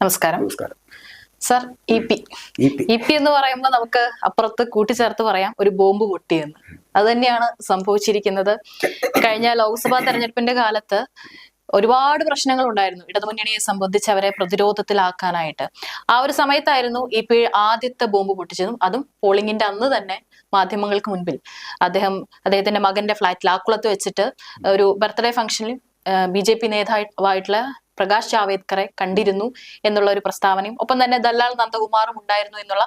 നമസ്കാരം. നമസ്കാരം. Sir E P. E P. എന്ന് പറയുമ്പോൾ നമുക്ക് അപ്പുറത്ത് കൂട്ടിച്ചേർത്ത് പറയാം ഒരു ബോംബ് പൊട്ടിയെന്ന്. അത് തന്നെയാണ് സംഭവിച്ചിരിക്കുന്നത്. കഴിഞ്ഞ ലോക്സഭാ തെരഞ്ഞെടുപ്പിന്റെ കാലത്ത് ഒരുപാട് പ്രശ്നങ്ങൾ ഉണ്ടായിരുന്നു ഇടതുമുന്നണിയെ സംബന്ധിച്ച് അവരെ പ്രതിരോധത്തിലാക്കാനായിട്ട്. ആ ഒരു സമയത്തായിരുന്നു ഇ പി ആദ്യത്തെ ബോംബ് പൊട്ടിച്ചതും അതും പോളിംഗിന്റെ അന്ന് തന്നെ മാധ്യമങ്ങൾക്ക് മുൻപിൽ. അദ്ദേഹം അദ്ദേഹത്തിന്റെ മകന്റെ ഫ്ളാറ്റിൽ ആക്കുളത്ത് വെച്ചിട്ട് ഒരു ബർത്ത്ഡേ ഫംഗ്ഷനിൽ ബി ജെ പി നേതാവായിട്ടുള്ള പ്രകാശ് ജാവേദ്കറെ കണ്ടിരുന്നു എന്നുള്ള ഒരു പ്രസ്താവനയും ഒപ്പം തന്നെ ദല്ലാൽ നന്ദകുമാറും ഉണ്ടായിരുന്നു എന്നുള്ള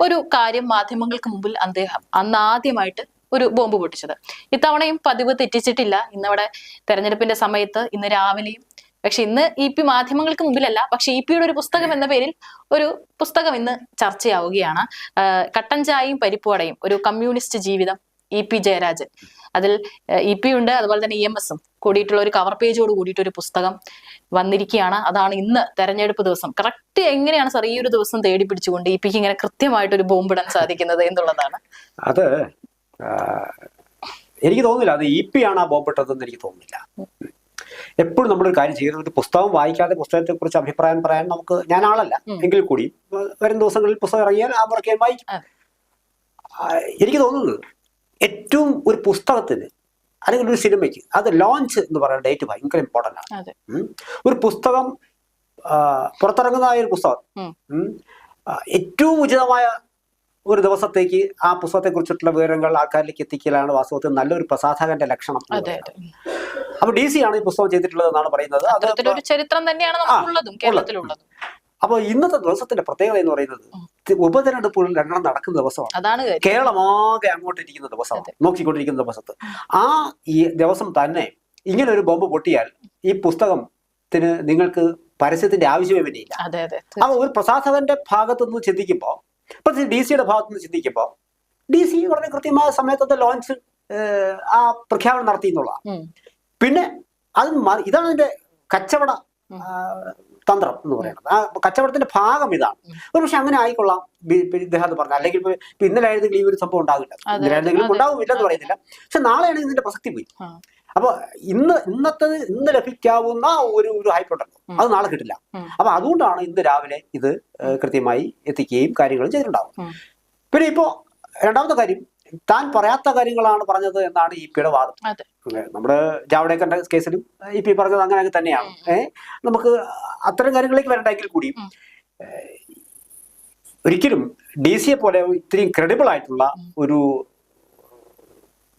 ഒരു കാര്യം മാധ്യമങ്ങൾക്ക് മുമ്പിൽ അദ്ദേഹം അന്ന് ആദ്യമായിട്ട് ഒരു ബോംബ് പൊട്ടിച്ചത്. ഇത്തവണയും പതിവ് തെറ്റിച്ചിട്ടില്ല. ഇന്നവിടെ തെരഞ്ഞെടുപ്പിന്റെ സമയത്ത് ഇന്ന് രാവിലെയും പക്ഷെ ഇന്ന് ഇ പി മാധ്യമങ്ങൾക്ക് മുമ്പിലല്ല പക്ഷെ ഇ പിയുടെ ഒരു പുസ്തകം എന്ന പേരിൽ ഒരു പുസ്തകം ഇന്ന് ചർച്ചയാവുകയാണ്. കട്ടൻ ചായയും പരിപ്പുവടയും ഒരു കമ്മ്യൂണിസ്റ്റ് ജീവിതം ഇ പി ജയരാജൻ. അതിൽ ഇ പി ഉണ്ട് അതുപോലെ തന്നെ ഇ എം എസും. കൂടിയിട്ടുള്ള ഒരു കവർ പേജോട് കൂടിയിട്ട് ഒരു പുസ്തകം വന്നിരിക്കുകയാണ്. അതാണ് ഇന്ന് തെരഞ്ഞെടുപ്പ് ദിവസം. കറക്റ്റ് എങ്ങനെയാണ് സാർ ഈ ഒരു ദിവസം തേടി പിടിച്ചുകൊണ്ട് ഇ പിക്ക് ഇങ്ങനെ കൃത്യമായിട്ട് ഒരു ബോംബിടാൻ സാധിക്കുന്നത് എന്നുള്ളതാണ്. അത് എനിക്ക് തോന്നുന്നില്ല. അത് ഇ പി ആണ് ആ ബോംബിട്ടതെന്ന് എനിക്ക് തോന്നുന്നില്ല. എപ്പോഴും നമ്മളൊരു കാര്യം ചെയ്യുന്നത് ഒരു പുസ്തകം വായിക്കാതെ പുസ്തകത്തെ കുറിച്ച് അഭിപ്രായം പറയാൻ നമുക്ക് ഞാൻ ആളല്ല. എങ്കിൽ കൂടി വരും ദിവസങ്ങളിൽ പുസ്തകം ഇറങ്ങിയാൽ ആ മുറയ്ക്ക് വായിക്കും. എനിക്ക് തോന്നുന്നത് ഏറ്റവും ഒരു പുസ്തകത്തിന് അല്ലെങ്കിൽ ഒരു സിനിമയ്ക്ക് അത് ലോഞ്ച് എന്ന് പറയുന്ന ഡേറ്റ് ഭയങ്കര ഇമ്പോർട്ടന്റ് ആണ്. ഒരു പുസ്തകം പുറത്തിറങ്ങുന്നതായ ഒരു പുസ്തകം. ഏറ്റവും ഉചിതമായ ഒരു ദിവസത്തേക്ക് ആ പുസ്തകത്തെ കുറിച്ചിട്ടുള്ള വിവരങ്ങൾ ആൾക്കാരിലേക്ക് എത്തിക്കലാണ് വാസ്തവത്തിൽ നല്ലൊരു പ്രസാധകന്റെ ലക്ഷണം അപ്പൊ ഡി സി ആണ് ഈ പുസ്തകം ചെയ്തിട്ടുള്ളത് എന്നാണ് പറയുന്നത്. ചരിത്രം തന്നെയാണ് കേരളത്തിലുള്ളതും. അപ്പോൾ ഇന്നത്തെ ദിവസത്തിന്റെ പ്രത്യേകത എന്ന് പറയുന്നത് ഉപതെരഞ്ഞെടുപ്പുകൾ രണ്ടെണ്ണം നടക്കുന്ന ദിവസമാണ്. അതാണ് കേരളമാകെ അങ്ങോട്ടിരിക്കുന്ന ദിവസമാണ്. നോക്കിക്കൊണ്ടിരിക്കുന്ന ദിവസത്ത്. ആ ഈ ദിവസം തന്നെ ഇങ്ങനെ ഒരു ബോംബ് പൊട്ടിയാൽ ഈ പുസ്തകത്തിന് നിങ്ങൾക്ക് പരസ്യത്തിന്റെ ആവശ്യമേ വേണ്ടിയില്ല അപ്പൊ ഒരു പ്രസാധകന്റെ ഭാഗത്തു നിന്ന് ചിന്തിക്കുമ്പോൾ പ്രത്യേകിച്ച് ഡി സിയുടെ ഭാഗത്തു നിന്ന് ചിന്തിക്കുമ്പോൾ ഡി സി വളരെ കൃത്യമായ സമയത്തത്തെ ലോഞ്ച് ആ പ്രഖ്യാപനം നടത്തി എന്നുള്ളതാണ്. പിന്നെ അത് ഇതാണ് അതിന്റെ കച്ചവട തന്ത്രം എന്ന് പറയുന്നത്. ആ കച്ചവടത്തിന്റെ ഭാഗം ഇതാണ്. ഒരു പക്ഷെ അങ്ങനെ ആയിക്കൊള്ളാം. ഇദ്ദേഹം പറഞ്ഞു അല്ലെങ്കിൽ ഇപ്പൊ ഇന്നലെ ആയിരുന്നെങ്കിൽ ഈ ഒരു സംഭവം ഉണ്ടാകില്ല. ഇന്നലെ ആയിരുന്നെങ്കിലും അതെ. ഉണ്ടാവും പറയുന്നില്ല. പക്ഷെ നാളെയാണ് ഇതിന്റെ പ്രസക്തി പോയി. അപ്പൊ ഇന്ന് ഇന്നത്തെ ഇന്ന് ലഭിക്കാവുന്ന ഒരു ഒരു ഹൈപ്പ് ഉണ്ടല്ലോ. അത് നാളെ കിട്ടില്ല. അപ്പൊ അതുകൊണ്ടാണ് ഇന്ന് രാവിലെ ഇത് കൃത്യമായി എത്തിക്കുകയും കാര്യങ്ങളും ചെയ്തിട്ടുണ്ടാവും പിന്നെ ഇപ്പോ രണ്ടാമത്തെ കാര്യം താൻ പറയാത്ത കാര്യങ്ങളാണ് പറഞ്ഞത് എന്നാണ് ഇ പിയുടെ വാദം. നമ്മുടെ ജാവ്ഡേക്കറിന്റെ കേസിലും ഇ പി പറഞ്ഞത് അങ്ങനെ തന്നെയാണ്. ഏഹ്? നമുക്ക് അത്തരം കാര്യങ്ങളിലേക്ക് വരണ്ടെങ്കിൽ കൂടി ഒരിക്കലും ഡി സിയെ പോലെ ഇത്രയും ക്രെഡിബിൾ ആയിട്ടുള്ള ഒരു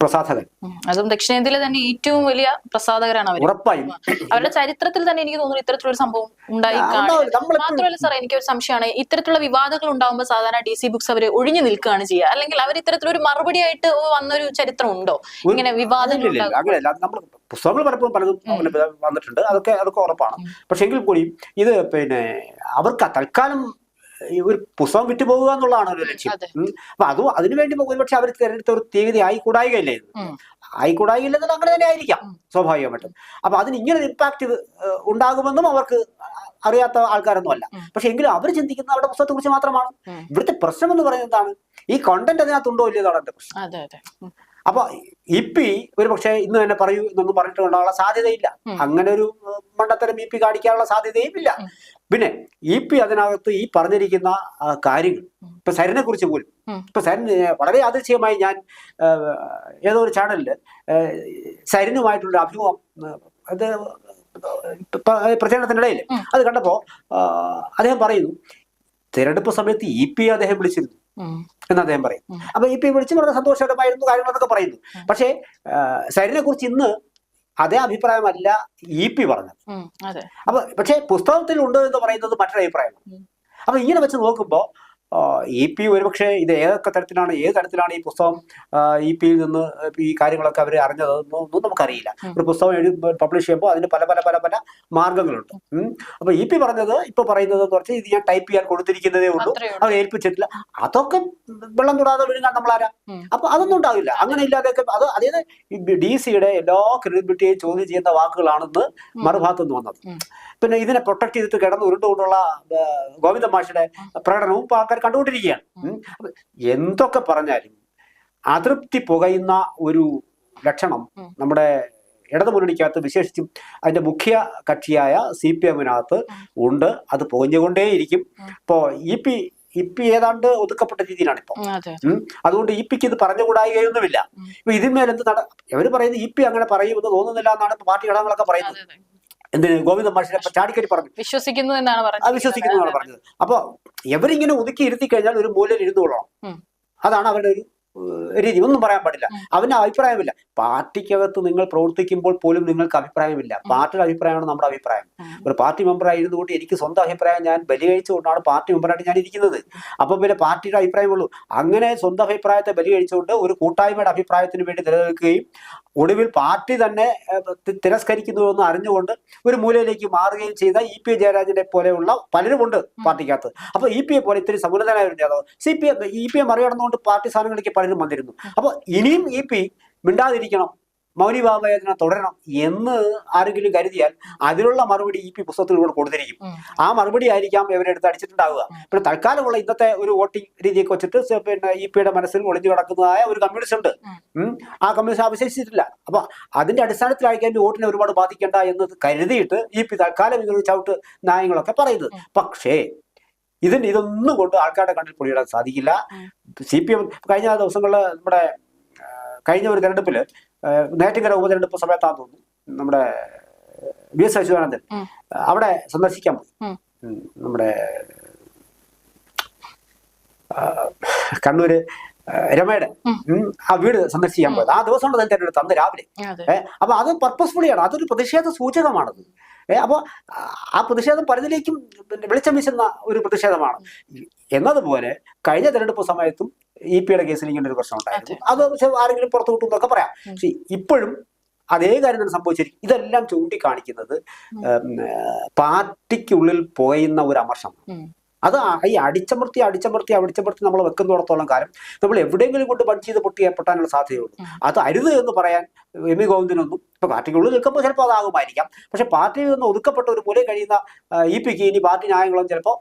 പ്രസാധകൻ. അതും ദക്ഷിണേന്ത്യയിലെ തന്നെ ഏറ്റവും വലിയ പ്രസാധകരാണ് അവർ ഉറപ്പായും. അവരുടെ ചരിത്രത്തിൽ തന്നെ എനിക്ക് തോന്നുന്നു ഇത്തരത്തിലൊരു സംഭവം ഉണ്ടായി മാത്രമല്ല സാർ എനിക്ക് ഒരു സംശയമാണ്. ഇത്തരത്തിലുള്ള വിവാദങ്ങൾ ഉണ്ടാകുമ്പോൾ സാധാരണ ഡി സി ബുക്സ് അവർ ഒഴിഞ്ഞു നിൽക്കുകയാണ് ചെയ്യുക. അല്ലെങ്കിൽ അവർ ഇത്തരത്തിലൊരു മറുപടി ആയിട്ട് വന്നൊരു ചരിത്രം ഉണ്ടോ ഇങ്ങനെ വിവാദങ്ങൾ അങ്ങനെയല്ല. നമ്മൾ പുസ്തകങ്ങൾ പലപ്പോഴും പലതും വന്നിട്ടുണ്ട്. അതൊക്കെ അതൊക്കെ ഉറപ്പാണ്. പക്ഷെ എങ്കിൽ കൂടി ഇത് പിന്നെ അവർക്ക് തൽക്കാലം ഒരു പുസ്തകം വിറ്റ് പോകുക എന്നുള്ളതാണ് ഒരു ലക്ഷ്യം. അപ്പൊ അതും അതിനുവേണ്ടി ഒരുപക്ഷെ അവർ തിരഞ്ഞെടുത്ത ഒരു തീയതി ആയിക്കൂടായികയില്ലേ ആയി ആയിക്കൂടായില്ലെന്നത് അങ്ങനെ തന്നെ ആയിരിക്കാം. സ്വാഭാവികമായിട്ടും. അപ്പൊ അതിന് ഇങ്ങനെ ഒരു ഇമ്പാക്ട് ഉണ്ടാകുമെന്നും അവർക്ക് അറിയാത്ത ആൾക്കാരൊന്നും അല്ല പക്ഷെ എങ്കിലും അവർ ചിന്തിക്കുന്നത് അവരുടെ പുസ്തകത്തെ കുറിച്ച് മാത്രമാണ്. ഇവിടുത്തെ പ്രശ്നം എന്ന് പറയുന്നത് എന്താണ്? ഈ കണ്ടന്റ് അതിനകത്തുണ്ടോ ഇല്ലയോ അതാണ് എന്റെ പ്രശ്നം. അപ്പൊ ഇപ്പി ഒരു പക്ഷേ ഇന്ന് തന്നെ പറയൂ എന്നൊന്നും പറഞ്ഞിട്ട് ഉണ്ടാകാനുള്ള സാധ്യതയില്ല അങ്ങനെ ഒരു മണ്ടത്തരം ഇപ്പി കാണിക്കാനുള്ള സാധ്യതയും ഇല്ല. പിന്നെ ഇ പി അതിനകത്ത് ഈ പറഞ്ഞിരിക്കുന്ന കാര്യങ്ങൾ. ഇപ്പൊ സരിനെ കുറിച്ച് പോലും. ഇപ്പൊ സരൻ വളരെ യാദൃശ്യമായി ഞാൻ ഏതോ ഒരു ചാനലിൽ ഏഹ്, സരിനുമായിട്ടുള്ള അഭിമുഖം അത് പ്രചരണത്തിനിടയിൽ അത് കണ്ടപ്പോ അദ്ദേഹം പറയുന്നു തിരഞ്ഞെടുപ്പ് സമയത്ത് ഇ പി അദ്ദേഹം വിളിച്ചിരുന്നു. എന്ന് അദ്ദേഹം പറയും. അപ്പൊ ഇ പി വിളിച്ച് വളരെ സന്തോഷകരമായിരുന്നു കാര്യങ്ങളൊക്കെ പറയുന്നു. പക്ഷേ സരിനെ കുറിച്ച് ഇന്ന് അതേ അഭിപ്രായമല്ല ഇ പി പറഞ്ഞത്. അപ്പൊ പക്ഷേ പുസ്തകത്തിൽ ഉണ്ട് എന്ന് പറയുന്നത് മറ്റൊരു അഭിപ്രായമാണ്. അപ്പൊ ഇങ്ങനെ വെച്ച് നോക്കുമ്പോ ഇ പി ഒരുപക്ഷെ ഇത് ഏതൊക്കെ തരത്തിലാണ് ഏത് തരത്തിലാണ് ഈ പുസ്തകം ഇ പിയിൽ നിന്ന് ഈ കാര്യങ്ങളൊക്കെ അവർ അറിഞ്ഞത് ഒന്നും നമുക്കറിയില്ല. ഒരു പുസ്തകം എഴുതി പബ്ലിഷ് ചെയ്യുമ്പോൾ അതിന് പല പല പല പല മാർഗങ്ങളുണ്ട്. അപ്പോൾ അപ്പൊ ഇ പി പറഞ്ഞത് ഇപ്പൊ പറയുന്നത് കുറച്ച് ഇത് ഞാൻ ടൈപ്പ് ചെയ്യാൻ കൊടുത്തിരിക്കുന്നതേ ഉള്ളൂ. അവർ ഏൽപ്പിച്ചിട്ടില്ല. അതൊക്കെ വെള്ളം തൊടാതെ വിഴുങ്ങാൻ നമ്മളാരാ? ഉം. അപ്പൊ അതൊന്നും ഉണ്ടാവില്ല. അങ്ങനെ ഇല്ലാതെയൊക്കെ അത് അതായത് ഡി സിയുടെ എല്ലാ ക്രെഡിബിലിറ്റിയെയും ചോദ്യം ചെയ്യുന്ന വാക്കുകളാണെന്ന് മറുഭാഗത്ത് നിന്ന് വന്നത്. പിന്നെ ഇതിനെ പ്രൊട്ടക്ട് ചെയ്തിട്ട് കിടന്ന് ഉരുണ്ടുകൊണ്ടുള്ള ഗോവിന്ദ മാഷിയുടെ പ്രകടനവും ആൾക്കാർ കണ്ടുകൊണ്ടിരിക്കുകയാണ്. എന്തൊക്കെ പറഞ്ഞാലും അതൃപ്തി പുകയുന്ന ഒരു ലക്ഷണം നമ്മുടെ ഇടതുമുന്നണിക്കകത്ത് വിശേഷിച്ചും അതിന്റെ മുഖ്യ കക്ഷിയായ സി പി എമ്മിനകത്ത് ഉണ്ട്. അത് പുകഞ്ഞുകൊണ്ടേയിരിക്കും. ഇപ്പോ ഇ പി ഇ പി ഏതാണ്ട് ഒതുക്കപ്പെട്ട രീതിയിലാണ് ഇപ്പൊ അതുകൊണ്ട് ഇ പിക്ക് ഇത് പറഞ്ഞുകൂടായികയൊന്നുമില്ല. ഇപ്പൊ ഇതിന്മേലെന്ത് നട അവർ പറയുന്നത് ഇ പി അങ്ങനെ പറയുമെന്ന് തോന്നുന്നില്ല എന്നാണ് ഇപ്പൊ പാർട്ടി ഘടകങ്ങളൊക്കെ പറയുന്നത്. എന്തിന് ഗോവിന്ദ മാഷിനെ ചാടിക്കരി പറഞ്ഞു. വിശ്വസിക്കുന്നു എന്നാണ് പറഞ്ഞത്. വിശ്വസിക്കുന്നു എന്നാണ് പറഞ്ഞത്. അപ്പൊ എവരിങ്ങനെ ഒതുക്കി ഇരുത്തി കഴിഞ്ഞാൽ ഒരു മൂലയിൽ ഇരുന്നോളണം കൊള്ളണം. അതാണ് അവരുടെ ഒരു രീതി. ഒന്നും പറയാൻ പാടില്ല. അവന് അഭിപ്രായമില്ല. പാർട്ടിക്കകത്ത് നിങ്ങൾ പ്രവർത്തിക്കുമ്പോൾ പോലും നിങ്ങൾക്ക് അഭിപ്രായമില്ല. പാർട്ടിയുടെ അഭിപ്രായമാണ് നമ്മുടെ അഭിപ്രായം. ഒരു പാർട്ടി മെമ്പറായി ഇരുന്നുകൊണ്ട് എനിക്ക് സ്വന്തം അഭിപ്രായം ഞാൻ ബലികഴിച്ചുകൊണ്ടാണ് പാർട്ടി മെമ്പറായിട്ട് ഞാൻ ഇരിക്കുന്നത്. അപ്പൊ പിന്നെ പാർട്ടിയുടെ അഭിപ്രായമുള്ളൂ. അങ്ങനെ സ്വന്തം അഭിപ്രായത്തെ ബലികഴിച്ചുകൊണ്ട് ഒരു കൂട്ടായ്മയുടെ അഭിപ്രായത്തിന് വേണ്ടി നിലനിൽക്കുകയും ഒടുവിൽ പാർട്ടി തന്നെ തിരസ്കരിക്കുന്നുവെന്ന് അറിഞ്ഞുകൊണ്ട് ഒരു മൂലയിലേക്ക് മാറുകയും ചെയ്ത ഇ പി ജയരാജനെ പോലെയുള്ള പലരുമുണ്ട് പാർട്ടിക്കകത്ത്. അപ്പൊ ഇ പി എ പോലെ ഇത്തിരി സമുന്നതനായ ഒരു നേതാവ്. C P M E P M മറികടന്നുകൊണ്ട് പാർട്ടി സ്ഥാനങ്ങളിലേക്ക് പലരും വന്നിരുന്നു അപ്പൊ ഇനിയും ഇ പി മിണ്ടാതിരിക്കണം. മൗനിഭാവവേദന തുടരണം എന്ന് ആരെങ്കിലും കരുതിയാൽ അതിനുള്ള മറുപടി ഇ പി പുസ്തകത്തിലൂടെ കൊടുത്തിരിക്കും. ആ മറുപടി ആയിരിക്കാം ഇവരെടുത്ത് അടിച്ചിട്ടുണ്ടാവുക. പിന്നെ തൽക്കാലമുള്ള ഇന്നത്തെ ഒരു വോട്ടിംഗ് രീതിയൊക്കെ വെച്ചിട്ട് പിന്നെ ഇ പിയുടെ മനസ്സിൽ ഒളിഞ്ഞു കിടക്കുന്നതായ ഒരു കമ്മ്യൂണിസ്റ്റ് ഉണ്ട്. ആ കമ്മ്യൂണിസ്റ്റ് അവശേഷിച്ചിട്ടില്ല അപ്പൊ അതിന്റെ അടിസ്ഥാനത്തിലായിരിക്കും എന്റെ വോട്ടിനെ ഒരുപാട് ബാധിക്കേണ്ട എന്ന് കരുതിയിട്ട് ഇ പി തൽക്കാലം ഇങ്ങനെ ചവിട്ട് ന്യായങ്ങളൊക്കെ പറയുന്നത്. പക്ഷേ ഇതിന് ഇതൊന്നും കൊണ്ട് ആൾക്കാരുടെ കണ്ണിൽ പൊടിയിടാൻ സാധിക്കില്ല. സി പി എം കഴിഞ്ഞ ദിവസങ്ങളിൽ നമ്മുടെ കഴിഞ്ഞ ഒരു തെരഞ്ഞെടുപ്പിൽ നേറ്റിങ്കര ഉപതെരഞ്ഞെടുപ്പ് സമയത്താന്ന് തോന്നുന്നു നമ്മുടെ വി എസ് അച്യുതാനന്ദൻ അവിടെ സന്ദർശിക്കാൻ പോയി. നമ്മുടെ കണ്ണൂര് രമയുടെ ആ. വീട് സന്ദർശിക്കാൻ പോയത്. ആ ദിവസം തന്നെ തെരഞ്ഞെടുത്ത് അന്ന് രാവിലെ. അപ്പൊ അത് പർപ്പസ്ഫുള്ളിയാണ് അതൊരു പ്രതിഷേധ സൂചകമാണത്. ഏ, അപ്പോൾ ആ- പ്രതിഷേധം പലതിലേക്കും പിന്നെ വെളിച്ചം വീശുന്ന ഒരു പ്രതിഷേധമാണ്. എന്നതുപോലെ കഴിഞ്ഞ തെരഞ്ഞെടുപ്പ് സമയത്തും ഇ പിയുടെ കേസിൽ ഇങ്ങനെ ഒരു പ്രശ്നം ഉണ്ടായിരുന്നു. അത്. ആരെങ്കിലും പുറത്തു വിട്ടു എന്നൊക്കെ പറയാം. പക്ഷെ ഇപ്പോഴും അതേ കാര്യം തന്നെ സംഭവിച്ചിരിക്കും. ഇതെല്ലാം ചൂണ്ടിക്കാണിക്കുന്നത് പാർട്ടിക്കുള്ളിൽ പോയുന്ന ഒരു അമർഷം ഉം. അത് ഈ അടിച്ചമർത്തി അടിച്ചമർത്തി അടിച്ചമർത്തി നമ്മൾ വെക്കുന്നിടത്തോളം കാലം നമ്മൾ എവിടെയെങ്കിലും കൊണ്ട് ബഡ് ചെയ്ത് പൊട്ടി പൊട്ടാനുള്ള സാധ്യതയുള്ളൂ. അത് അരുത് എന്ന് പറയാൻ എം വി ഗോവിന്ദനൊന്നും ഇപ്പൊ പാർട്ടിക്കുള്ളിൽ നിൽക്കുമ്പോൾ ചിലപ്പോൾ അതാകുമായിരിക്കാം. പക്ഷെ പാർട്ടിയിൽ നിന്ന് ഒതുക്കപ്പെട്ട ഒരു മൂലയിൽ കഴിയുന്ന ഇ പിക്ക് ഇനി പാർട്ടി ന്യായങ്ങളും ചിലപ്പോൾ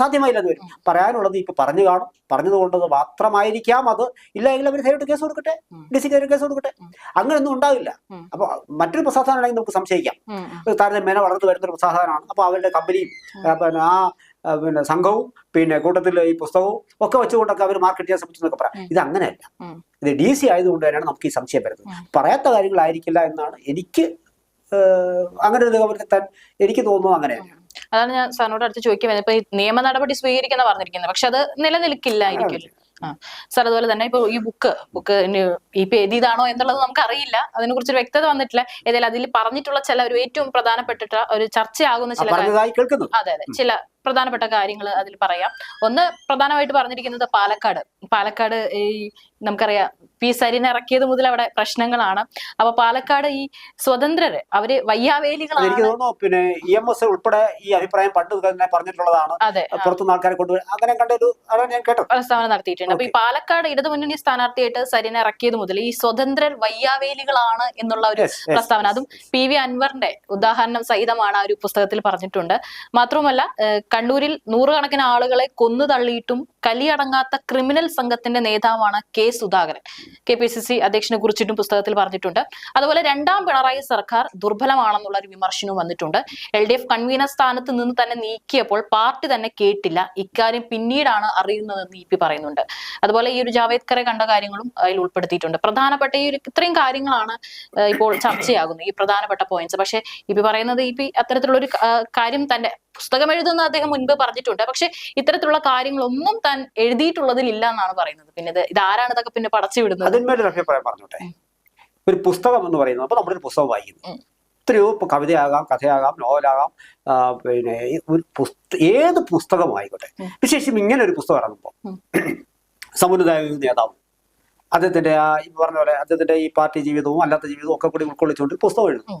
സാധ്യമായില്ലെന്ന് വരും. പറയാനുള്ളത് ഇപ്പൊ പറഞ്ഞു കാണും. പറഞ്ഞത് കൊണ്ടത് മാത്രമായിരിക്കാം അത്. ഇല്ല എങ്കിൽ അവർ നേരിട്ട് കേസ് കൊടുക്കട്ടെ? ഉം. ഡി സിക്ക് കേസ് കൊടുക്കട്ടെ. അങ്ങനെയൊന്നും ഉണ്ടാവില്ല. അപ്പൊ മറ്റൊരു പ്രസാധാനമാണെങ്കിൽ നമുക്ക് സംശയിക്കാം. താരതമ്യേന വളർന്നു വരുന്ന ഒരു പ്രസാദമാണ് അപ്പൊ അവരുടെ കമ്പനിയും പിന്നെ ആ, പിന്നെ സംഘവും പിന്നെ കൂട്ടത്തിൽ ഈ പുസ്തകവും ഒക്കെ വെച്ചുകൊണ്ടൊക്കെ അവർ മാർക്കറ്റ് ചെയ്യാൻ ശ്രമിച്ചു എന്നൊക്കെ പറയാം ഇത് അങ്ങനെയല്ല. ഇത് ഡി സി ആയതുകൊണ്ട് തന്നെയാണ് നമുക്ക് ഈ സംശയം വരുന്നത്. പറയാത്ത കാര്യങ്ങളായിരിക്കില്ല എന്നാണ് എനിക്ക് അങ്ങനെ ഒരു നിഗമനത്തെത്താൻ എനിക്ക് തോന്നുന്നു അങ്ങനെയാണ് അതാണ് ഞാൻ സാറിനോട് അടുത്ത് ചോദിക്കാൻ ഇപ്പൊ ഈ നിയമ നടപടി സ്വീകരിക്കുന്ന പറഞ്ഞിരിക്കുന്നത് പക്ഷെ അത് നിലനിൽക്കില്ലായിരിക്കും ആ. സാർ അതുപോലെ തന്നെ ഇപ്പൊ ഈ ബുക്ക് ബുക്ക് ഈ പേര് ഇതാണോ എന്നുള്ളത് നമുക്ക് അറിയില്ല അതിനെ കുറിച്ച് വ്യക്തത വന്നിട്ടില്ല. ഏതായാലും അതിൽ പറഞ്ഞിട്ടുള്ള ചില ഒരു ഏറ്റവും പ്രധാനപ്പെട്ട ഒരു ചർച്ചയാകുന്ന ചില അതെ അതെ. ചില പ്രധാനപ്പെട്ട കാര്യങ്ങൾ അതിൽ പറയാം. ഒന്ന് പ്രധാനമായിട്ട് പറഞ്ഞിരിക്കുന്നത് പാലക്കാട്. പാലക്കാട് ഈ നമുക്കറിയാം പി സരിനെ ഇറക്കിയത് മുതൽ അവിടെ പ്രശ്നങ്ങളാണ്. അപ്പൊ പാലക്കാട് ഈ സ്വതന്ത്രര് അവർ വയ്യാവേലികളാണ്. എനിക്ക് തോന്നുന്നു പിന്നെ ഇ എം എസ് ഉൾപ്പെടെ ഈ അഭിപ്രായം പണ്ട് തന്നെ പറഞ്ഞിട്ടുള്ളതാണ്. അതെ. പുറത്തുനിന്ന് ആൾക്കാരെ അങ്ങനെ കണ്ട ഒരു ഞാൻ പ്രസ്താവന നടത്തിയിട്ടുണ്ട്. അപ്പൊ ഈ പാലക്കാട് ഇടതുമുന്നണി സ്ഥാനാർത്ഥിയായിട്ട് സരിനെ ഇറക്കിയത് മുതൽ ഈ സ്വതന്ത്രർ വയ്യാവേലികളാണ് എന്നുള്ള ഒരു പ്രസ്താവന. അതും പി വി അൻവറിന്റെ ഉദാഹരണം സഹിതമാണ് ആ ഒരു പുസ്തകത്തിൽ പറഞ്ഞിട്ടുണ്ട്. മാത്രവുമല്ല കണ്ണൂരിൽ നൂറുകണക്കിന് ആളുകളെ കൊന്നു തള്ളിയിട്ടും കലിയടങ്ങാത്ത ക്രിമിനൽ സംഘത്തിന്റെ നേതാവാണ് K Sudhakaran. K P C C അധ്യക്ഷനെ കുറിച്ചിട്ടും പുസ്തകത്തിൽ പറഞ്ഞിട്ടുണ്ട്. അതുപോലെ രണ്ടാം പിണറായി സർക്കാർ ദുർബലമാണെന്നുള്ള ഒരു വിമർശനവും വന്നിട്ടുണ്ട്. എൽ ഡി എഫ് കൺവീനർ സ്ഥാനത്ത് നിന്ന് തന്നെ നീക്കിയപ്പോൾ പാർട്ടി തന്നെ കേട്ടില്ല. ഇക്കാര്യം പിന്നീടാണ് അറിയുന്നതെന്ന് ഇ പി പറയുന്നുണ്ട്. അതുപോലെ ഈ ഒരു ജാവേദ്കറെ കണ്ട കാര്യങ്ങളും അതിൽ ഉൾപ്പെടുത്തിയിട്ടുണ്ട്. പ്രധാനപ്പെട്ട ഈ ഒരു ഇത്രയും കാര്യങ്ങളാണ് ഇപ്പോൾ ചർച്ചയാകുന്നത്. ഈ പ്രധാനപ്പെട്ട പോയിന്റ്സ് പക്ഷെ പി പറയുന്നത് ഇ പി അത്തരത്തിലുള്ള ഒരു കാര്യം തന്നെ പുസ്തകം എഴുതുന്ന അദ്ദേഹം മുൻപ് പറഞ്ഞിട്ടുണ്ട്. പക്ഷെ ഇത്തരത്തിലുള്ള കാര്യങ്ങളൊന്നും താൻ എഴുതിയിട്ടുള്ളതിൽ ഇല്ല എന്നാണ് പറയുന്നത്. പിന്നെ ഇത് ഇതാരാണ് ഇതൊക്കെ പിന്നെ പടച്ചു വിടുന്നത്. അതിന്മേലൊരു അഭിപ്രായം പറഞ്ഞോട്ടെ. ഒരു പുസ്തകം എന്ന് പറയുന്നത് അപ്പൊ നമ്മളൊരു പുസ്തകം വായിക്കുന്നു. എത്രയോ കവിതയാകാം കഥയാകാം നോവലാകാം പിന്നെ ഒരു പുസ്ത ഏത് പുസ്തകമായിക്കോട്ടെ ആയിക്കോട്ടെ. വിശേഷം ഇങ്ങനെ ഒരു പുസ്തകം ഇറങ്ങുമ്പോൾ സമുന്നതായ നേതാവ് അദ്ദേഹത്തിന്റെ ആ പറഞ്ഞ പോലെ അദ്ദേഹത്തിന്റെ ഈ പാർട്ടി ജീവിതവും അല്ലാത്ത ജീവിതവും ഒക്കെ കൂടി ഉൾക്കൊള്ളിച്ചുകൊണ്ട് പുസ്തകം എഴുതും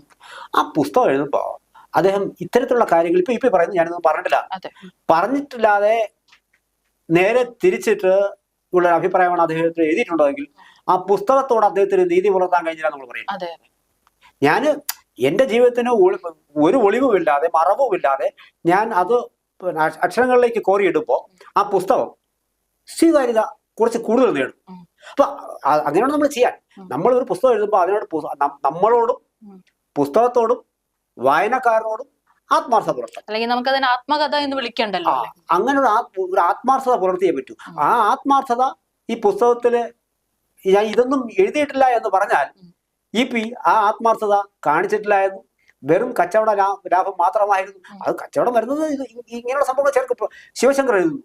ആ പുസ്തകം എഴുതുമ്പോൾ അദ്ദേഹം ഇത്തരത്തിലുള്ള കാര്യങ്ങൾ ഇപ്പൊ ഇപ്പൊ പറയുന്നു ഞാനൊന്നും പറഞ്ഞിട്ടില്ല. പറഞ്ഞിട്ടില്ലാതെ നേരെ തിരിച്ചിട്ട് ഉള്ള അഭിപ്രായമാണ് അദ്ദേഹത്തിന് എഴുതിയിട്ടുണ്ടെങ്കിൽ ആ പുസ്തകത്തോട് അദ്ദേഹത്തിന് നീതി പുലർത്താൻ കഴിഞ്ഞില്ല നമ്മൾ പറയും ഞാൻ എന്റെ ജീവിതത്തിന് ഒരു ഒളിവുമില്ലാതെ മറവുമില്ലാതെ ഞാൻ അത് അക്ഷരങ്ങളിലേക്ക് കോരിയിടുമ്പോൾ ആ പുസ്തകം സ്വീകാര്യത കുറച്ച് കൂടുതൽ നേടും. അപ്പൊ അങ്ങനെയാണ് നമ്മൾ ചെയ്യാൻ. നമ്മൾ ഒരു പുസ്തകം എഴുതുമ്പോൾ അതിനോട് നമ്മളോടും പുസ്തകത്തോടും വായനക്കാരനോടും ആത്മാർത്ഥത പുലർത്തണം അല്ലെങ്കിൽ നമുക്ക് അതിന് ആത്മകഥ എന്ന് വിളിക്കണ്ടല്ലോ അങ്ങനെ ഒരു ഒരു ആത്മാർത്ഥത പുലർത്തിയേ പറ്റൂ. ആ ആത്മാർത്ഥത ഈ പുസ്തകത്തിൽ ഞാൻ ഇതൊന്നും എഴുതിയിട്ടില്ല എന്ന് പറഞ്ഞാൽ ഈ ഇ പി ആ ആത്മാർത്ഥത കാണിച്ചിട്ടില്ലായിരുന്നു. വെറും കച്ചവട ലാഭം മാത്രമായിരുന്നു. അത് കച്ചവടം വരുന്നത് ഇങ്ങനെയുള്ള സംഭവങ്ങൾ ചേർക്കും. ശിവശങ്കർ എഴുതുന്നു.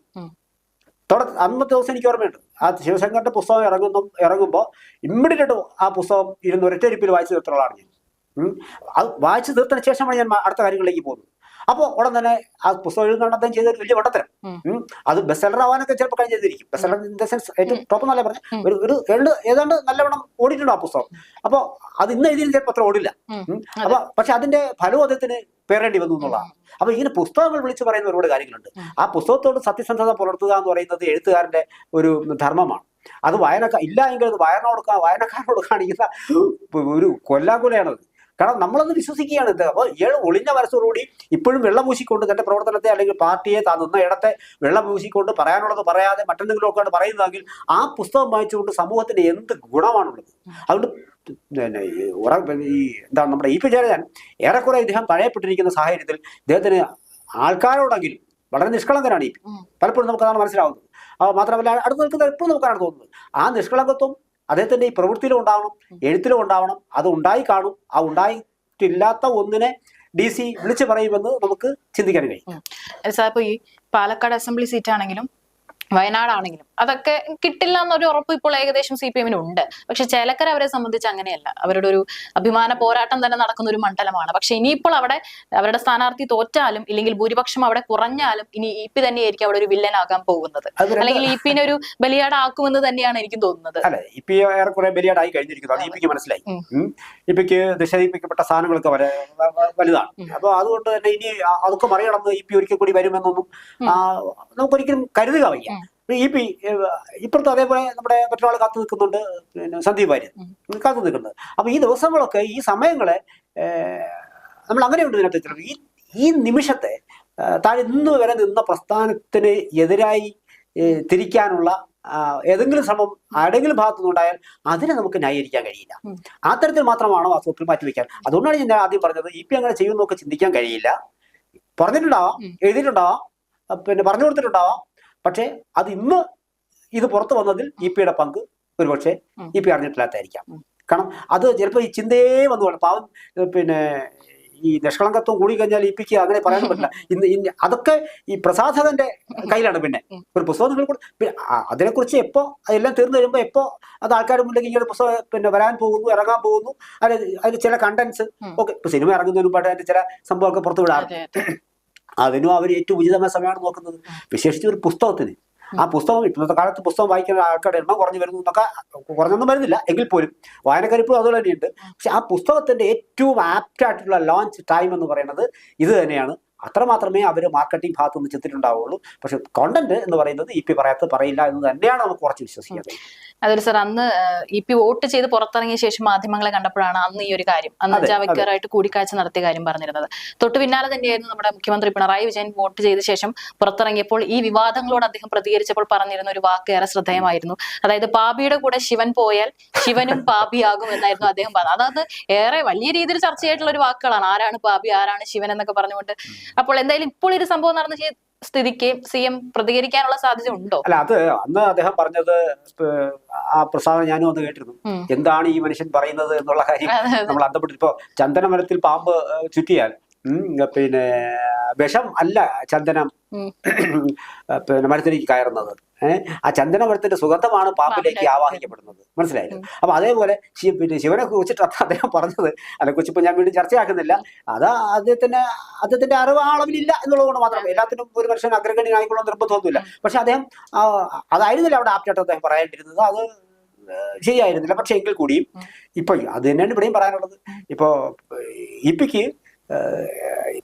തുടക്ക തുട അന്നത്തെ ദിവസം എനിക്ക് ഓർമ്മയുണ്ട്. ആ ശിവശങ്കറിന്റെ പുസ്തകം ഇറങ്ങുന്നു ഇറങ്ങുമ്പോൾ ഇമ്മീഡിയറ്റ് ആ പുസ്തകം ഇരുന്ന് ഒരൊറ്റ ഇരിപ്പിൽ വായിച്ചു തീർത്തുള്ള ആളാണ് ഞാൻ. അത് വായിച്ചു തീർത്തതിന് ശേഷമാണ് ഞാൻ അടുത്ത കാര്യങ്ങളിലേക്ക് പോകുന്നത്. അപ്പോൾ ഉടൻ തന്നെ ആ പുസ്തകം എഴുതുന്ന അദ്ദേഹം ചെയ്ത ഒരു വലിയ വട്ടത്തരം. അത് ബെസ്റ്റ് സെല്ലർ ആവാനൊക്കെ ചിലപ്പോൾ കഴിഞ്ഞിരിക്കും best seller in the sense ഏറ്റവും ടോപ്പ് എന്നല്ല പറഞ്ഞു. ഒരു ഒരു ഏഴ് ഏതാണ്ട് നല്ലവണ്ണം ഓടിയിട്ടുണ്ട് ആ പുസ്തകം. അപ്പോൾ അത് ഇന്ന് എഴുതിയ ചിലപ്പോൾ അത്ര ഓടില്ല. ഉം. ഉം. അപ്പൊ പക്ഷെ അതിന്റെ ഫലവും അദ്ദേഹത്തിന് പേരേണ്ടി വന്നു എന്നുള്ളതാണ്. അപ്പൊ ഇങ്ങനെ പുസ്തകങ്ങൾ വിളിച്ചു പറയുന്ന ഒരുപാട് കാര്യങ്ങളുണ്ട്. ആ പുസ്തകത്തോട് സത്യസന്ധത പുലർത്തുക എന്ന് പറയുന്നത് എഴുത്തുകാരന്റെ ഒരു ധർമ്മമാണ്. അത് വായനക്കാർ ഇല്ല എങ്കിൽ അത് വായന കൊടുക്കുക വായനക്കാരനോട് കാണിക്കുന്ന ഒരു കൊല്ലാകൊലയാണത് കാരണം നമ്മളത് വിശ്വസിക്കുകയാണ് ഇത്. അപ്പോൾ ഇയാൾ ഒളിഞ്ഞ മനസ്സോടുകൂടി ഇപ്പോഴും വെള്ളം പൂശിക്കൊണ്ട് തന്റെ പ്രവർത്തനത്തെ അല്ലെങ്കിൽ പാർട്ടിയെ താൻ നിന്ന ഇടത്തെ വെള്ളം പൂശിക്കൊണ്ട് പറയാനുള്ളത് പറയാതെ മറ്റെന്തെങ്കിലുമൊക്കെയാണ് പറയുന്നതെങ്കിൽ ആ പുസ്തകം വായിച്ചുകൊണ്ട് സമൂഹത്തിന് എന്ത് ഗുണമാണുള്ളത്? അതുകൊണ്ട് പിന്നെ ഈ ഈ എന്താണ് നമ്മുടെ ഇ പി ജയരാജൻ ഏറെക്കുറെ ഇദ്ദേഹം തഴയപ്പെട്ടിരിക്കുന്ന സാഹചര്യത്തിൽ ഇദ്ദേഹത്തിന് ആൾക്കാരോടെങ്കിലും വളരെ നിഷ്കളങ്കനാണ് ഇ പി. പലപ്പോഴും നമുക്കതാണ് മനസ്സിലാവുന്നത്. മാത്രമല്ല അടുത്ത് നിൽക്കുന്നത് എപ്പോഴും നമുക്കാണ് തോന്നുന്നത്. ആ നിഷ്കളങ്കത്വം അദ്ദേഹത്തിന്റെ ഈ പ്രവൃത്തിയിലും ഉണ്ടാവണം എഴുത്തിലും ഉണ്ടാവണം. അത് ഉണ്ടായി കാണും. ആ ഉണ്ടായിട്ടില്ലാത്ത ഒന്നിനെ ഡി സി വിളിച്ചു പറയുമെന്ന് നമുക്ക് ചിന്തിക്കാൻ കഴിയും. സാർ ഈ പാലക്കാട് അസംബ്ലി സീറ്റ് ആണെങ്കിലും വയനാടാണെങ്കിലും അതൊക്കെ കിട്ടില്ല എന്നൊരു ഉറപ്പ് ഇപ്പോൾ ഏകദേശം സി പി എമ്മിന് ഉണ്ട് പക്ഷെ ചേലക്കര അവരെ സംബന്ധിച്ച് അങ്ങനെയല്ല. അവരുടെ ഒരു അഭിമാന പോരാട്ടം തന്നെ നടക്കുന്ന ഒരു മണ്ഡലമാണ്. പക്ഷെ ഇനിയിപ്പോൾ അവിടെ അവരുടെ സ്ഥാനാർത്ഥി തോറ്റാലും ഇല്ലെങ്കിൽ ഭൂരിപക്ഷം അവിടെ കുറഞ്ഞാലും ഇനി ഇ പി തന്നെയായിരിക്കും അവിടെ ഒരു വില്ലനാകാൻ പോകുന്നത്. അല്ലെങ്കിൽ ഇ പിന്നെ ഒരു ബലിയാടാക്കുമെന്ന് തന്നെയാണ് എനിക്ക് തോന്നുന്നത്. അല്ലെ ഇപ്പൊ ഏറെക്കുറെ ബലിയാടായി കഴിഞ്ഞിരിക്കുന്നു. അത് മനസ്സിലായി. ഉം. ഉം. ഇപ്പിക്ക് സ്ഥാനങ്ങളൊക്കെ വരെ വലുതാണ്. അപ്പൊ അതുകൊണ്ട് തന്നെ ഇനി അതൊക്കെ മറികടന്ന് ഇ പി ഒരിക്കൽ കൂടി വരുമെന്നൊന്നും നമുക്കൊരിക്കലും കരുതുക വയ്യ. ഇ പി ഇപ്പുറത്ത് അതേപോലെ നമ്മുടെ മറ്റൊരാൾ കാത്തു നിൽക്കുന്നുണ്ട് പിന്നെ സന്ദീപ് വാര്യൻ. കാത്തു നിൽക്കുന്നത് അപ്പൊ ഈ ദിവസങ്ങളൊക്കെ ഈ സമയങ്ങളെ നമ്മൾ അങ്ങനെയുണ്ട് ഇതിനകത്ത് ഈ ഈ നിമിഷത്തെ താൻ ഇന്ന് വരെ നിന്ന പ്രസ്ഥാനത്തിന് എതിരായി തിരിക്കാനുള്ള ഏതെങ്കിലും ശ്രമം ആരുടെങ്കിലും ഭാഗത്തു നിന്നുണ്ടായാൽ അതിനെ നമുക്ക് ന്യായീകരിക്കാൻ കഴിയില്ല. ആ തരത്തിൽ മാത്രമാണ് വാസ്തവത്തിൽ മാറ്റിവെക്കാൻ അതുകൊണ്ടാണ് ഞാൻ ആദ്യം പറഞ്ഞത് ഇ പി അങ്ങനെ ചെയ്യുമെന്നൊക്കെ ചിന്തിക്കാൻ കഴിയില്ല പറഞ്ഞിട്ടുണ്ടാവാം. എഴുതിയിട്ടുണ്ടാവാം പിന്നെ പറഞ്ഞു കൊടുത്തിട്ടുണ്ടാവാം പക്ഷേ അത് ഇന്ന് ഇത് പുറത്തു വന്നതിൽ ഇ പിയുടെ പങ്ക് ഒരുപക്ഷെ. ഇ പി അറിഞ്ഞിട്ടില്ലാത്തായിരിക്കാം. കാരണം അത് ചിലപ്പോൾ ഈ ചിന്തയെ വന്നു. പാവം പിന്നെ ഈ നിഷ്കളങ്കത്വം കൂടി കഴിഞ്ഞാൽ ഇ പിക്ക് അങ്ങനെ പറയാൻ പറ്റില്ല ഇന്ന് ഇന്ന് അതൊക്കെ ഈ പ്രസാദന്റെ കയ്യിലാണ് പിന്നെ. ഒരു പുസ്തകം നിങ്ങൾ കൂടെ അതിനെക്കുറിച്ച് എപ്പോ അതെല്ലാം തീർന്നു കഴിയുമ്പോൾ എപ്പോ അത് ആൾക്കാർ മുന്നിലേക്ക് ഇങ്ങനെ പുസ്തകം പിന്നെ വരാൻ പോകുന്നു ഇറങ്ങാൻ പോകുന്നു അതിൽ അതിൽ ചില കണ്ടന്റ്സ്. ഓക്കെ ഇപ്പൊ സിനിമ ഇറങ്ങുന്നതിനും പാട്ട് അതിന്റെ ചില സംഭവമൊക്കെ പുറത്തു വിടാറുണ്ട് അതെ, അതെ. അതിനും അവർ ഏറ്റവും ഉചിതമായ സമയമാണ് നോക്കുന്നത്. വിശേഷിച്ച് ഒരു പുസ്തകത്തിന്. ആ പുസ്തകം ഇപ്പോഴത്തെ കാലത്ത് പുസ്തകം വായിക്കുന്ന ആൾക്കാരുടെ എണ്ണം കുറഞ്ഞു വരുന്നു എന്നൊക്കെ കുറഞ്ഞൊന്നും വരുന്നില്ല. എങ്കിൽ പോലും വായനക്കാരിപ്പോഴും അതുപോലെ തന്നെയുണ്ട്. പക്ഷെ ആ പുസ്തകത്തിന്റെ ഏറ്റവും ആപ്റ്റ് ആയിട്ടുള്ള ലോഞ്ച് ടൈം എന്ന് പറയുന്നത് ഇത് തന്നെയാണ്. അത്ര മാത്രമേ അവർ മാർക്കറ്റിംഗ് ഭാഗത്ത് നിന്ന് ചെത്തിട്ടുണ്ടാവുള്ളൂ പക്ഷെ കോണ്ടന്റ് എന്ന് പറയുന്നത് ഇ പി പറയാത്തത് പറയില്ല എന്ന് തന്നെയാണ് നമുക്ക് കുറച്ച് വിശ്വസിക്കുന്നത് അതൊരു സാർ അന്ന് ഇ പി വോട്ട് ചെയ്ത് പുറത്തിറങ്ങിയ ശേഷം മാധ്യമങ്ങളെ കണ്ടപ്പോഴാണ് അന്ന് ഈ ഒരു കാര്യം. അന്ന് അതെ, ജാവ്ദേക്കറായിട്ട് കൂടിക്കാഴ്ച നടത്തിയ കാര്യം പറഞ്ഞിരുന്നത്. തൊട്ട് പിന്നാലെ തന്നെയായിരുന്നു നമ്മുടെ മുഖ്യമന്ത്രി പിണറായി വിജയൻ വോട്ട് ചെയ്ത ശേഷം പുറത്തിറങ്ങിയപ്പോൾ ഈ വിവാദങ്ങളോട് അദ്ദേഹം പ്രതികരിച്ചപ്പോൾ പറഞ്ഞിരുന്ന ഒരു വാക്ക് ഏറെ ശ്രദ്ധേയമായിരുന്നു. അതായത് പാപിയുടെ കൂടെ ശിവൻ പോയാൽ ശിവനും പാപിയാകും എന്നായിരുന്നു അദ്ദേഹം പറഞ്ഞത്. അതായത് ഏറെ വലിയ രീതിയിൽ ചർച്ചയായിട്ടുള്ള ഒരു വാക്കുകളാണ്. ആരാണ് പാപി ആരാണ് ശിവൻ എന്നൊക്കെ പറഞ്ഞുകൊണ്ട് അപ്പോൾ എന്തായാലും ഇപ്പോൾ ഒരു സംഭവം നടന്ന സ്ഥിതിക്ക് സി എം പ്രതികരിക്കാനുള്ള സാധ്യത ഉണ്ടോ അല്ല അത് അന്ന് അദ്ദേഹം പറഞ്ഞത് ആ പ്രസ്താവന ഞാനും ഒന്ന് കേട്ടിരുന്നു എന്താണ് ഈ മനുഷ്യൻ പറയുന്നത് എന്നുള്ള കാര്യം. നമ്മൾ അന്തപ്പെട്ടിട്ട് ഇപ്പോ ചന്ദനമരത്തിൽ പാമ്പ് ചുറ്റിയാൽ പിന്നെ വിഷം അല്ല ചന്ദനം. പിന്നെ മരത്തിലേക്ക് കയറുന്നത് ആ ചന്ദന മരത്തിന്റെ സുഗന്ധമാണ് പാമ്പിലേക്ക്. ആവാഹിക്കപ്പെടുന്നത്. മനസ്സിലായില്ലേ? അപ്പൊ അതേപോലെ പിന്നെ ശിവനെ കുറിച്ചിട്ട് അന്ന് അദ്ദേഹം പറഞ്ഞത്. അതിനെ കുറിച്ച് ഇപ്പൊ ഞാൻ വീണ്ടും ചർച്ചയാക്കുന്നില്ല. അത് അദ്ദേഹത്തിന് അദ്ദേഹത്തിന്റെ അറിവ് അളവിലില്ല എന്നുള്ളത് കൊണ്ട് മാത്രമേ എല്ലാത്തിനും ഒരു മനുഷ്യൻ അഗ്രഗണ്യനായിക്കൊള്ളുന്ന നിർബന്ധമൊന്നുമില്ല. പക്ഷെ അദ്ദേഹം അതായിരുന്നില്ല അവിടെ ആപ്റ്റായിട്ട് അദ്ദേഹം പറയേണ്ടിരുന്നത് അത് ശരിയായിരുന്നില്ല. പക്ഷെ എങ്കിൽ കൂടിയും ഇപ്പൊ അത് തന്നെയാണ് ഇവിടെയും പറയാനുള്ളത്. ഇപ്പോ ഇപ്പിക്ക്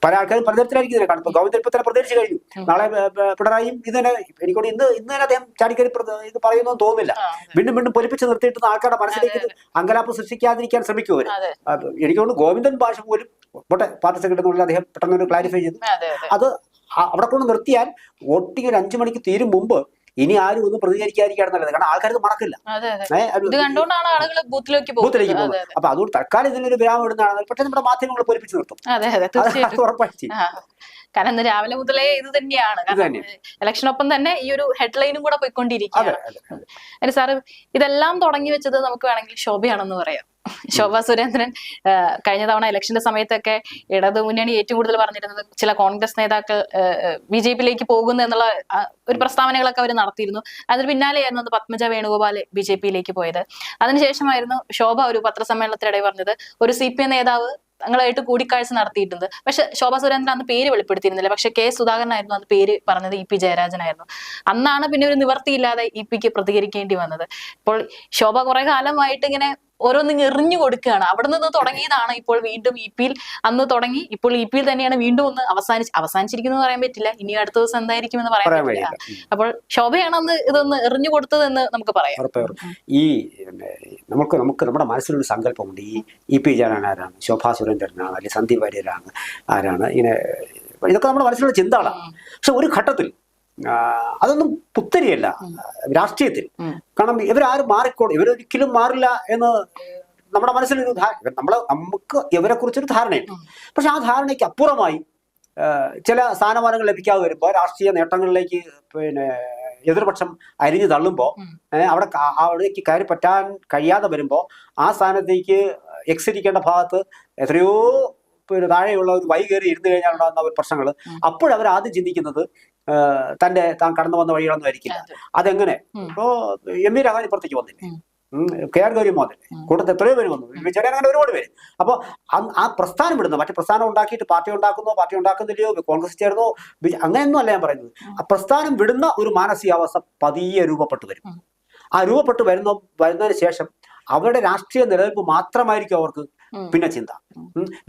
പല ആൾക്കാരും പ്രതിരത്തിലായിരിക്കും കാണും. ഇപ്പൊ ഗോവിന്ദൻ ഇപ്പൊ തന്നെ പ്രതികരിച്ചു കഴിഞ്ഞു. നാളെ പിണറായി ഇന്ന് പിണറായിയും ഇത് തന്നെ എനിക്കോട് ഇന്ന് ഇന്ന് തന്നെ അദ്ദേഹം ചാടിക്കറി ഇത് പറയുന്നു തോന്നുന്നില്ല. വീണ്ടും വീണ്ടും പൊലിപ്പിച്ച് നിർത്തിയിട്ട് ആൾക്കാരുടെ മനസ്സിലേക്ക് അങ്കലാപ്പ് സൃഷ്ടിക്കാതിരിക്കാൻ ശ്രമിക്കും അവർ. എനിക്കോട് ഗോവിന്ദൻ ഭാഷ പോലും പോട്ടെ പാർട്ടി സെക്രട്ടറി അദ്ദേഹം പെട്ടെന്ന് ക്ലാരിഫൈ ചെയ്തു. അതെ അവിടെ കൊണ്ട് നിർത്തിയാൽ വോട്ടിംഗ് ഒരു അഞ്ചു മണിക്ക് തീരും മുമ്പ് ഇനി ആരും ഒന്നും പ്രതികരിക്കാതിരിക്കുകയാണ് നല്ലത് കാരണം ആൾക്കാർ മറക്കില്ല. ബൂത്തിലേക്ക് പോകും പോകുന്നത്. അപ്പൊ അതുകൊണ്ട് തൽക്കാലം ഇതിനൊരു വിരാമം ഇടുന്നതാണ് പക്ഷെ നമ്മുടെ മാധ്യമങ്ങൾ പൊലിപ്പിച്ചു നിർത്തും. കാരണം ഇന്ന് രാവിലെ മുതലേ ഇത് തന്നെയാണ്. ഇലക്ഷനൊപ്പം തന്നെ ഈ ഒരു ഹെഡ്ലൈനും കൂടെ പോയിക്കൊണ്ടിരിക്കുകയാണ്. സാറ് ഇതെല്ലാം തുടങ്ങി വെച്ചത് നമുക്ക് വേണമെങ്കിൽ ശോഭയാണെന്ന് പറയാം. ശോഭ സുരേന്ദ്രൻ കഴിഞ്ഞ തവണ ഇലക്ഷന്റെ സമയത്തൊക്കെ ഇടതു മുന്നണി ഏറ്റവും കൂടുതൽ പറഞ്ഞിരുന്നത് ചില കോൺഗ്രസ് നേതാക്കൾ ബി ജെ പിയിലേക്ക് പോകുന്നു എന്നുള്ള ഒരു പ്രസ്താവനകളൊക്കെ അവർ നടത്തിയിരുന്നു. അതിന് പിന്നാലെയായിരുന്നു അത് പത്മജ വേണുഗോപാൽ ബി ജെ പിയിലേക്ക് പോയത്. അതിനുശേഷമായിരുന്നു ശോഭ ഒരു പത്രസമ്മേളനത്തിനിടെ പറഞ്ഞത് ഒരു സി പി എം നേതാവ് തങ്ങളായിട്ട് കൂടിക്കാഴ്ച നടത്തിയിട്ടുണ്ട്. പക്ഷെ ശോഭ സുരേന്ദ്രൻ അന്ന് പേര് വെളിപ്പെടുത്തിയിരുന്നില്ല. പക്ഷെ കെ സുധാകരൻ ആയിരുന്നു അന്ന് പേര് പറഞ്ഞത് ഇ പി ജയരാജനായിരുന്നു. അന്നാണ് പിന്നെ ഒരു നിവർത്തിയില്ലാതെ ഇ പിക്ക് പ്രതികരിക്കേണ്ടി വന്നത്. ഇപ്പോൾ ശോഭ കുറെ കാലമായിട്ട് ഇങ്ങനെ ഓരോന്നിങ്ങ് എറിഞ്ഞു കൊടുക്കുകയാണ്. അവിടെ നിന്ന് തുടങ്ങിയതാണ് ഇപ്പോൾ വീണ്ടും ഇ പിയിൽ അന്ന് തുടങ്ങി. ഇപ്പോൾ ഇ പിയിൽ തന്നെയാണ് വീണ്ടും ഒന്ന് അവസാനിച്ച് അവസാനിച്ചിരിക്കുന്നു എന്ന് പറയാൻ പറ്റില്ല. ഇനി അടുത്ത ദിവസം എന്തായിരിക്കും എന്ന് പറയാൻ പറ്റില്ല. അപ്പോൾ ശോഭയാണ് അന്ന് ഇതൊന്ന് എറിഞ്ഞു കൊടുത്തതെന്ന് നമുക്ക് പറയാം. ഈ നമുക്ക് നമുക്ക് നമ്മുടെ മനസ്സിലൊരു സങ്കല്പമുണ്ട്. ഈ ഇ പി ജയനാൻ ആരാണ്? ശോഭാ സുരേന്ദ്രനാണ് അല്ലെങ്കിൽ സന്ദീപ് വാര്യരാണ് ആരാണ്? ഇങ്ങനെ ഇതൊക്കെ നമ്മുടെ മനസ്സിലുള്ള ചിന്താണ് പക്ഷെ ഒരു ഘട്ടത്തിൽ അതൊന്നും പുത്തരിയല്ല. രാഷ്ട്രീയത്തിൽ. കാരണം ഇവരാരും മാറിക്കോളും. ഇവരൊരിക്കലും മാറില്ല എന്ന് നമ്മുടെ മനസ്സിലൊരു ധാരണ നമ്മളെ നമുക്ക് ഇവരെ കുറിച്ചൊരു ധാരണയുണ്ട് പക്ഷെ ആ ധാരണയ്ക്ക് അപ്പുറമായി ചില സ്ഥാനമാനങ്ങൾ ലഭിക്കാതെ വരുമ്പോൾ രാഷ്ട്രീയ നേട്ടങ്ങളിലേക്ക് പിന്നെ എതിർപക്ഷം അരിഞ്ഞു തള്ളുമ്പോൾ അവിടെ അവിടേക്ക് കയറി പറ്റാൻ കഴിയാതെ വരുമ്പോൾ ആ സ്ഥാനത്തേക്ക് എക്സിരിക്കേണ്ട ഭാഗത്ത് എത്രയോ പിന്നെ താഴെയുള്ള ഒരു വൈ കയറി ഇരുന്ന് കഴിഞ്ഞാൽ ഉണ്ടാകുന്ന പ്രശ്നങ്ങൾ. അപ്പോഴവർ ആദ്യം ചിന്തിക്കുന്നത് തന്റെ താൻ കടന്നു വന്ന വഴികളൊന്നും ആയിരിക്കില്ല. അതെങ്ങനെ. ഇപ്പോ എം വി രാഘവൻ ഇപ്പുറത്തേക്ക് വന്നില്ലേ കെ ആർ ഗൗരി വന്നില്ലേ ഉം. കൂട്ടത്തിൽ എത്രയോ പേര് വന്നു. ചെറിയ അങ്ങനെ ഒരുപാട് പേര്. അപ്പോൾ ആ പ്രസ്ഥാനം വിടുന്നു മറ്റു പ്രസ്ഥാനം ഉണ്ടാക്കിയിട്ട് പാർട്ടി ഉണ്ടാക്കുന്നോ പാർട്ടി ഉണ്ടാക്കുന്നില്ലയോ കോൺഗ്രസ് ചേർന്നോ അങ്ങനെയൊന്നും അല്ല ഞാൻ പറയുന്നത്. ആ പ്രസ്ഥാനം വിടുന്ന ഒരു മാനസികാവസ്ഥ പതിയെ രൂപപ്പെട്ടു വരും. ആ രൂപപ്പെട്ടു വരുന്ന വരുന്നതിന് ശേഷം അവരുടെ രാഷ്ട്രീയ നിലനിൽപ്പ് മാത്രമായിരിക്കും അവർക്ക്. പിന്നെ ചിന്ത.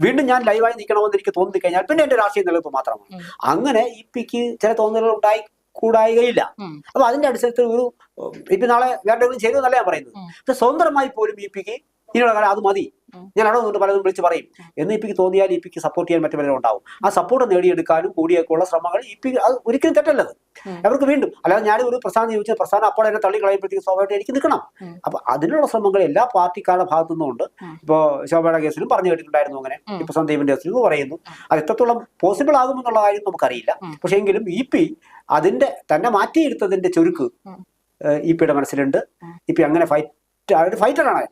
വീണ്ടും ഞാൻ ലൈവായി നിൽക്കണമെന്ന് എനിക്ക് തോന്നി കഴിഞ്ഞാൽ പിന്നെ എന്റെ രാഷ്ട്രീയ നിലനിൽപ്പ് മാത്രമാണ്. അങ്ങനെ ഇ പിക്ക് ചില തോന്നലുകൾ ഉണ്ടായി കൂടായികയില്ല. അപ്പൊ അതിന്റെ അടിസ്ഥാനത്തിൽ ഒരു ഇപ്പൊ നാളെ വേറെ ചെയ്യുമെന്നല്ല ഞാൻ പറയുന്നത്. സ്വതന്ത്രമായി പോലും ഇ പിക്ക് ഇനിയുള്ള കാലം അത് മതി. ഞാൻ അവിടെ നിന്നിട്ട് പലതും വിളിച്ച് പറയും എന്ന് ഇപ്പിക്ക് പിക്ക് തോന്നിയാൽ ഇപ്പിക്ക് സപ്പോർട്ട് ചെയ്യാൻ മറ്റു പലരും ഉണ്ടാവും ആ സപ്പോർട്ട് നേടിയെടുക്കാനും കൂടിയൊക്കെയുള്ള ശ്രമങ്ങൾ ഇപ്പി അത് ഒരിക്കലും തെറ്റല്ലത്. അവർക്ക് വീണ്ടും അല്ലാതെ ഞാൻ ഒരു പ്രസ്ഥാനം ചോദിച്ച പ്രസ്ഥാനം അപ്പോൾ എന്നെ തള്ളി കളയുമ്പോഴത്തേക്ക് സ്വാഭാവികമായിട്ട് എനിക്ക് നിൽക്കണം. അപ്പൊ അതിനുള്ള ശ്രമങ്ങൾ എല്ലാ പാർട്ടിക്കാരുടെ ഭാഗത്തു നിന്നുണ്ട് ഉം. ഇപ്പോ ശോഭയുടെ കേസിലും പറഞ്ഞു കേട്ടിട്ടുണ്ടായിരുന്നു അങ്ങനെ. ഇപ്പൊ സന്ദീപിന്റെ കേസിലും പറയുന്നു അത് എത്രത്തോളം പോസിബിൾ ആകുമെന്നുള്ള കാര്യം നമുക്കറിയില്ല. പക്ഷെ എങ്കിലും ഇ പി അതിന്റെ തന്നെ മാറ്റിയിരുത്തതിന്റെ ചുരുക്ക്. ഇ പിയുടെ മനസ്സിലുണ്ട് ഇപ്പി ഇ പി അങ്ങനെ ഫൈറ്റ് ഒരു ഫൈറ്ററാണ് അയാൾ.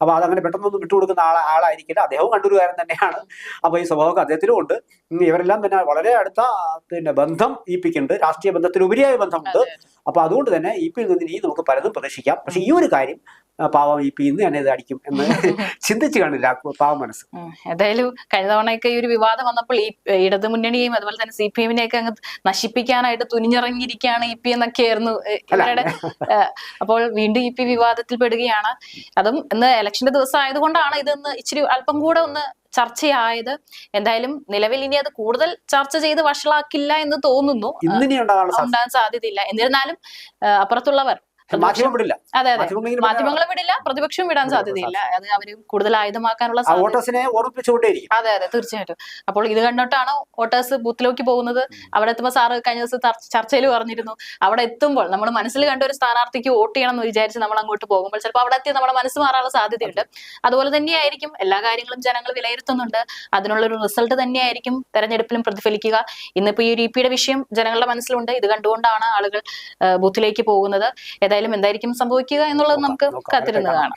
അപ്പൊ അതങ്ങനെ പെട്ടെന്നൊന്നും വിട്ടുകൊടുക്കുന്ന ആള ആളായിരിക്കില്ല അദ്ദേഹവും കണ്ണൂരുകാരൻ തന്നെയാണ് അപ്പൊ ഈ സ്വഭാവം അദ്ദേഹത്തിനും ഉണ്ട്. ഇവരെല്ലാം തന്നെ വളരെ അടുത്ത പിന്നെ ബന്ധം ഇ പിക്കുണ്ട് രാഷ്ട്രീയ ബന്ധത്തിലുപരിയായ ബന്ധമുണ്ട്. അപ്പൊ അതുകൊണ്ട് തന്നെ ഇ പിയിൽ നിന്ന് ഇനി നമുക്ക് പലതും പ്രതീക്ഷിക്കാം. പക്ഷെ ഈ ഒരു കാര്യം പാവം ഇ പി ഇന്ന് തന്നെ ഇത് അടിക്കും എന്ന് ചിന്തിച്ചു കാണില്ല പാവം മനസ്സ്. ഏതായാലും കഴിഞ്ഞ തവണയൊക്കെ ഈ ഒരു വിവാദം വന്നപ്പോൾ ഈ ഇടതു മുന്നണിയെയും അതുപോലെ തന്നെ സി പി എമ്മിനെയൊക്കെ അങ്ങ് നശിപ്പിക്കാനായിട്ട് തുനിഞ്ഞിറങ്ങിയിരിക്കുകയാണ് ഇ പി എന്നൊക്കെ ആയിരുന്നു ഇവരുടെ അപ്പോൾ വീണ്ടും ഇ പി വിവാദത്തിൽ പെടുകയാണ് അതും ഇന്ന് ഇലക്ഷന്റെ ദിവസം ആയതുകൊണ്ടാണ് ഇതെന്ന് ഇച്ചിരി അല്പം കൂടെ ഒന്ന് ചർച്ചയായത്. എന്തായാലും നിലവിൽ ഇനി അത് കൂടുതൽ ചർച്ച ചെയ്ത് വഷളാക്കില്ല എന്ന് തോന്നുന്നു. ഉണ്ടാകാൻ സാധ്യതയില്ല. എന്നിരുന്നാലും അപ്പുറത്തുള്ളവർ മാധ്യമം വിടില്ല. അതെ അതെ. മാധ്യമങ്ങൾ വിടില്ല പ്രതിപക്ഷവും വിടാൻ സാധ്യതയില്ല അത് അവർ കൂടുതൽ ആയുധമാക്കാനുള്ള വോട്ടേഴ്സിനെ ഓർമ്മിപ്പിച്ചുകൊണ്ടേയിരിക്കും. അതെ അതെ തീർച്ചയായിട്ടും. അപ്പോൾ ഇത് കണ്ടിട്ടാണ് വോട്ടേഴ്സ് ബൂത്തിലേക്ക് പോകുന്നത്. അവിടെ എത്തുമ്പോൾ സാറ് കഴിഞ്ഞ ദിവസം ചർച്ചയിൽ പറഞ്ഞിരുന്നു. അവിടെ എത്തുമ്പോൾ നമ്മൾ മനസ്സിൽ കണ്ട ഒരു സ്ഥാനാർത്ഥിക്ക് വോട്ട് ചെയ്യണം എന്ന് വിചാരിച്ച് നമ്മൾ അങ്ങോട്ട് പോകുമ്പോൾ ചിലപ്പോൾ അവിടെ എത്തി നമ്മുടെ മനസ്സ് മാറാനുള്ള സാധ്യതയുണ്ട്. അതുപോലെ തന്നെയായിരിക്കും എല്ലാ കാര്യങ്ങളും ജനങ്ങൾ വിലയിരുത്തുന്നുണ്ട്. അതിനുള്ള ഒരു റിസൾട്ട് തന്നെയായിരിക്കും തെരഞ്ഞെടുപ്പിലും പ്രതിഫലിക്കുക. ഇന്നിപ്പോ ഈ ഒരു ഇ പിയുടെ വിഷയം ജനങ്ങളുടെ മനസ്സിലുണ്ട്. ഇത് കണ്ടുകൊണ്ടാണ് ആളുകൾ ബൂത്തിലേക്ക് പോകുന്നത്. ഏതായാലും എന്തായിരിക്കും സംഭവിക്കുക എന്നുള്ളത് നമുക്ക്. കാത്തിരുന്ന് കാണാം